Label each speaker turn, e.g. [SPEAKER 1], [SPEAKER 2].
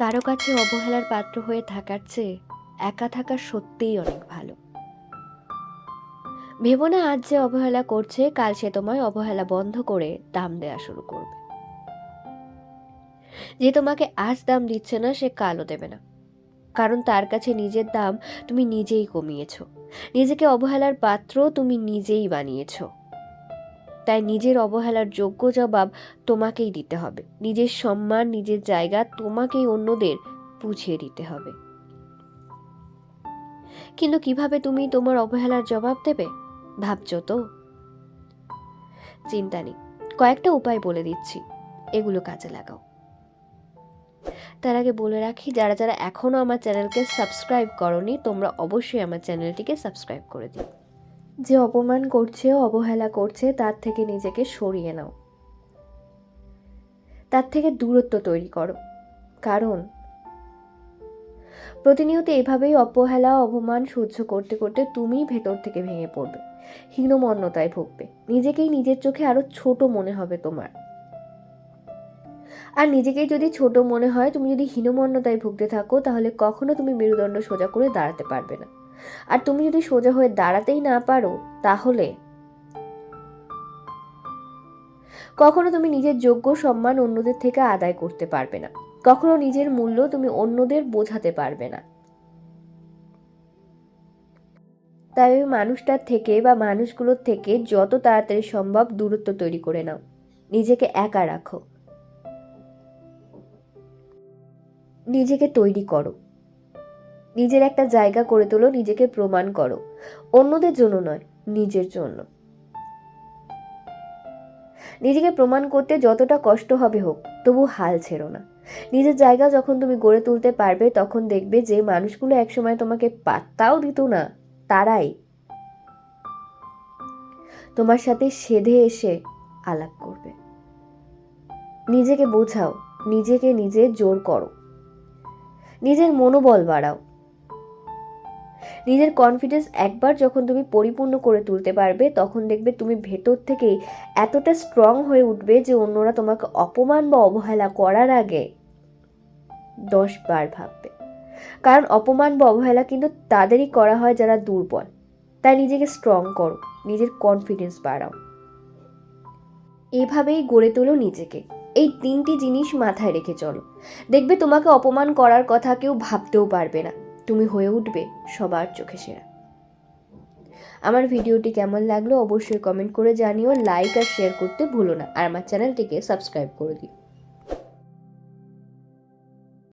[SPEAKER 1] কারও কাছে অবহেলার পাত্র হয়ে থাকার চেয়ে একা থাকা সত্যিই অনেক ভালো। ভেবো না আজ যে অবহেলা করছে, কাল সে তোমায় অবহেলা বন্ধ করে দাম দেওয়া শুরু করবে। যে তোমাকে আজ দাম দিচ্ছে না, সে কালও দেবে না। কারণ তার কাছে নিজের দাম তুমি নিজেই কমিয়েছো। নিজেকে অবহেলার পাত্র তুমি নিজেই বানিয়েছো। তাই নিজের অবহেলার যোগ্য জবাব তোমাকেই দিতে হবে। নিজের সম্মান, নিজের জায়গা তোমাকেই অন্যদের বুঝিয়ে দিতে হবে। কিন্তু কীভাবে তুমি তোমার অবহেলার জবাব দেবে? ভাবছ তো? চিন্তা নেই। কয়েকটা উপায় বলে দিচ্ছি। এগুলো কাজে লাগাও। তার আগে বলে রাখি, যারা যারা এখনও আমার চ্যানেলকে সাবস্ক্রাইব করনি, তোমরা অবশ্যই আমার চ্যানেলটিকে সাবস্ক্রাইব করে দিও। যে অপমান করছে, অবহেলা করছে, তার থেকে নিজেকে সরিয়ে নাও। তার থেকে দূরত্ব তৈরি করো। কারণ প্রতিনিয়ত এভাবেই অবহেলা, অপমান সহ্য করতে করতে তুমি ভেতর থেকে ভেঙে পড়বে। হীনমন্যতায় ভুগবে। নিজেকেই নিজের চোখে আরও ছোট মনে হবে তোমার। আর নিজেকেই যদি ছোট মনে হয়, তুমি যদি হীনমন্যতায় ভুগতে থাকো, তাহলে কখনো তুমি মেরুদণ্ড সোজা করে দাঁড়াতে পারবে না। আর তুমি যদি সোজা হয়ে দাঁড়াতেই না পারো, তাহলে? কখনো তুমি নিজের যোগ্য সম্মান অন্যদের থেকে আদায় করতে পারবে না। কখনো নিজের মূল্য তুমি অন্যদের বোঝাতে পারবে না। তাই ওই মানুষটার থেকে বা মানুষগুলোর থেকে যত তাড়াতাড়ি সম্ভব দূরত্ব তৈরি করে নাও। নিজেকে একা রাখো। নিজেকে তৈরি করো। নিজের একটা জায়গা করে তোলো, নিজেকে প্রমাণ করো। অন্যদের জন্য নয়, নিজের জন্য। নিজেকে প্রমাণ করতে যতটা কষ্ট হবে হোক, তবু হাল ছেড়ো না। নিজের জায়গা যখন তুমি গড়ে তুলতে পারবে, তখন দেখবে যে মানুষগুলো একসময় তোমাকে পাত্তাও দিত না, তারাই তোমার সাথে সেধে এসে আলাপ করবে। নিজেকে বোঝাও, নিজেকে নিজে জোর করো। নিজের মনোবল বাড়াও। নিজের কনফিডেন্স একবার যখন তুমি পরিপূর্ণ করে তুলতে পারবে, তখন দেখবে তুমি ভেতর থেকেই এতটা স্ট্রং হয়ে উঠবে যে অন্যরা তোমাকে অপমান বা অবহেলা করার আগে দশ বার ভাববে। কারণ অপমান বা অবহেলা কিন্তু তাদেরই করা হয় যারা দুর্বল। তাই নিজেকে স্ট্রং করো, নিজের কনফিডেন্স বাড়াও। এভাবেই গড়ে তোলো নিজেকে। এই তিনটি জিনিস মাথায় রেখে চলো। দেখবে তোমাকে অপমান করার কথা কেউ ভাবতেও পারবে না। তুমি হয়ে উঠবে সবার চোখে সেরা। আমার ভিডিওটি কেমন লাগল অবশ্যই কমেন্ট করে জানিও লাইক আর শেয়ার করতে ভুলো না। আর আমার চ্যানেলটিকে সাবস্ক্রাইব করে দিও।